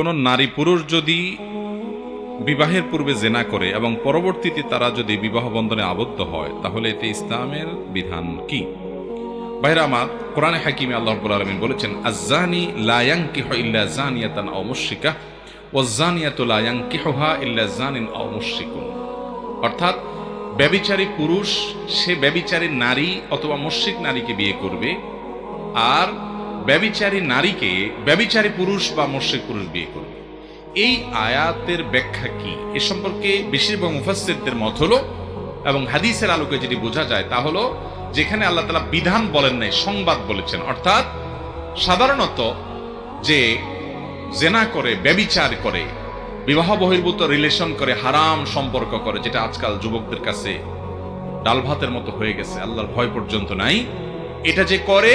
কোনো নারী পুরুষ যদি বিবাহের পূর্বে জেনা করে এবং পরবর্তীতে তারা যদি বিবাহ বন্ধনে আবদ্ধ হয়, তাহলে এতে ইসলামের বিধান কি? বাইরে আমার, কোরআনে হাকিমে আল্লাহ রব্বুল আলমিন বলেছেন আজানি লায়াঙ্কিহ ইল্লা জানিয়াতান অমস্বিকা মুশরিকা ও জানিয়াতু লায়াঙ্কিহা ইল্লা জানিন মুশরিকুন। অর্থাৎ, ব্যবিচারী পুরুষ, সে ব্যবিচারী নারী অথবা মুশরিক নারীকে বিয়ে করবে, আর ব্যবিচারী নারীকে ব্যবিচারী পুরুষ বা মুশরিক পুরুষ বিয়ে করবে। এই আয়াতের ব্যাখ্যা কি? এ সম্পর্কে বেশিরভাগ মুফাসসিরদের মত হলো এবং হাদিসের আলোকে যেটি বোঝা যায় তা হলো, যেখানে আল্লাহ তালা বিধান বলেন নাই, সংবাদ বলেছেন। অর্থাৎ সাধারণত যে জেনা করে, ব্যবিচার করে, বিবাহ বহির্ভূত রিলেশন করে, হারাম সম্পর্ক করে, যেটা আজকাল যুবকদের কাছে ডাল ভাতের মতো হয়ে গেছে, আল্লাহর ভয় পর্যন্ত নাই, এটা যে করে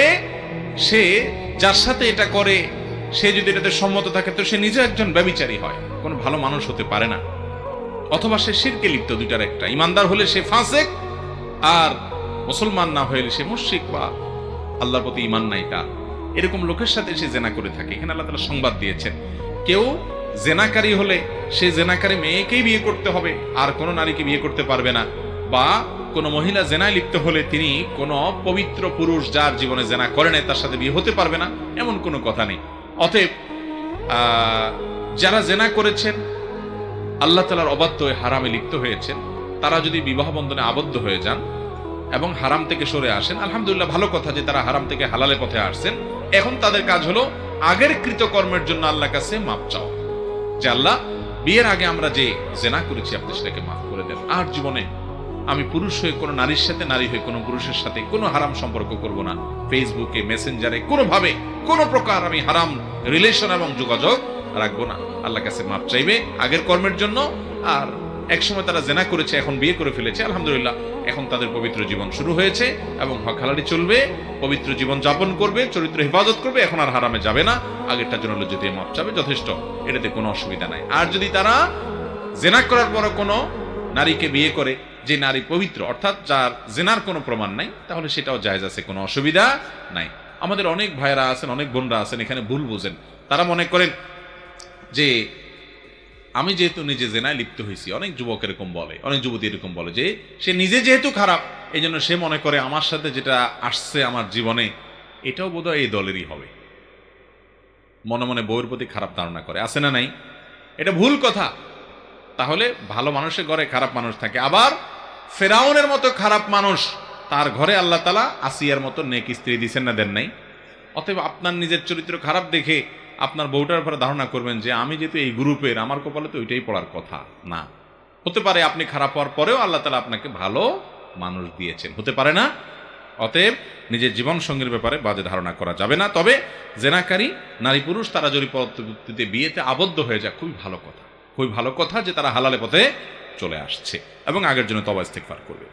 সে যার সাথে এটা করে, সে যদি এটাতে সম্মত থাকে, তো সে নিজে একজন ব্যবিচারী হয়। কোনো ভালো মানুষ হতে পারে না। অথবা সে শিরকে লিপ্ত, দুইটার একটা। ইমানদার হলে সে ফাঁসেক, আর মুসলমান না হলে সে মুশরিক বা আল্লাহর প্রতি ইমান নাই এরকম লোকের সাথে সে জেনা করে থাকে। এখানে আল্লাহ তালা সংবাদ দিয়েছেন। কেউ জেনাকারী হলে সে জেনাকারী মেয়েকেই বিয়ে করতে হবে, আর কোনো নারীকে বিয়ে করতে পারবে না। বা কোনো মহিলা জেনায় লিপ্ত হলে তিনি কোনো পবিত্র পুরুষ যার জীবনে জেনা করে নাই, তার সাথে বিয়ে হতে পারবে না, এমন কোনো কথা নেই। অতএব যারা জেনা করেছেন, আল্লাহ তালার অবাধ্য হয়ে হারামে লিপ্ত হয়েছেন, তারা যদি বিবাহ বন্ধনে আবদ্ধ হয়ে যান এবং হারাম থেকে সরে আসেন, আলহামদুলিল্লাহ ভালো কথা যে তারা হারাম থেকে হালালে পথে আসছেন। এখন তাদের কাজ হলো আগের কৃতকর্মের জন্য আল্লাহ কাছে মাপ চাও যে আল্লাহ, বিয়ের আগে আমরা যে জেনা করেছি, আপনি সেটাকে মাফ করে দেন। আর জীবনে আমি পুরুষ হয়ে কোনো নারীর সাথে, নারী হয়ে কোনো পুরুষের সাথে কোনো হারাম সম্পর্ক করব না। ফেসবুকে মেসেঞ্জারে কোনোভাবে কোনো প্রকার আমি হারাম রিলেশন এবং যোগাযোগ রাখব না। আল্লাহ কাছে মাপ চাইবে আগের কর্মের জন্য। আর একসময় তারা জেনা করেছে, এখন বিয়ে করে ফেলেছে। আলহামদুলিল্লাহ, এখন তাদের পবিত্র জীবন শুরু হয়েছে এবং হক চলবে, পবিত্র জীবন যাপন করবে, চরিত্র হেফাজত করবে। এখন আর হারামে যাবে না। আগেরটার জন্য যদি মাপ চাবে, যথেষ্ট। এটাতে কোনো অসুবিধা নাই। আর যদি তারা জেনা করার পরও কোনো নারীকে বিয়ে করে যে নারী পবিত্র, অর্থাৎ যার জেনার কোনো প্রমাণ নাই, তাহলে সেটাও জায়জ আছে, কোনো অসুবিধা নাই। আমাদের অনেক ভাইরা আছেন, অনেক বোনরা আছেন, এখানে ভুল বোঝেন। তারা মনে করেন যে, আমি যেহেতু নিজে জেনায় লিপ্ত হয়েছি, অনেক যুবক এরকম বলে, অনেক যুবতী এরকম বলে যে, সে নিজে যেহেতু খারাপ এই জন্য সে মনে করে আমার সাথে যেটা আসছে আমার জীবনে, এটাও বোধহয় এই দলেরই হবে। মনে মনে বউয়ের প্রতি খারাপ ধারণা করে, আছে না নাই? এটা ভুল কথা। তাহলে ভালো মানুষের ঘরে খারাপ মানুষ থাকে। আবার ফেরাউনের মতো খারাপ মানুষ, তার ঘরে আল্লাহ তালা আসিয়ার মতো নেক স্ত্রী দিছেন না, দেন নাই। অতএব আপনার নিজের চরিত্র খারাপ দেখে আপনার বউটার উপরে ধারণা করবেন যে, আমি যেহেতু এই গ্রুপের, আমার কপালে তো ওইটাই পড়ার কথা। না। হতে পারে আপনি খারাপ হওয়ার পরেও আল্লাহ তালা আপনাকে ভালো মানুষ দিয়েছেন। হতে পারে না। অতএব নিজের জীবন সঙ্গীর ব্যাপারে বাজে ধারণা করা যাবে না। তবে জেনাকারী, নারী পুরুষ, তারা যদি পরবর্তীতে বিয়েতে আবদ্ধ হয়ে যায়, খুবই ভালো কথা। খুবই ভালো কথা যে তারা হালালে পথে চলে আসছে এবং আগের জন্য তবা ইস্তেকফার করবে।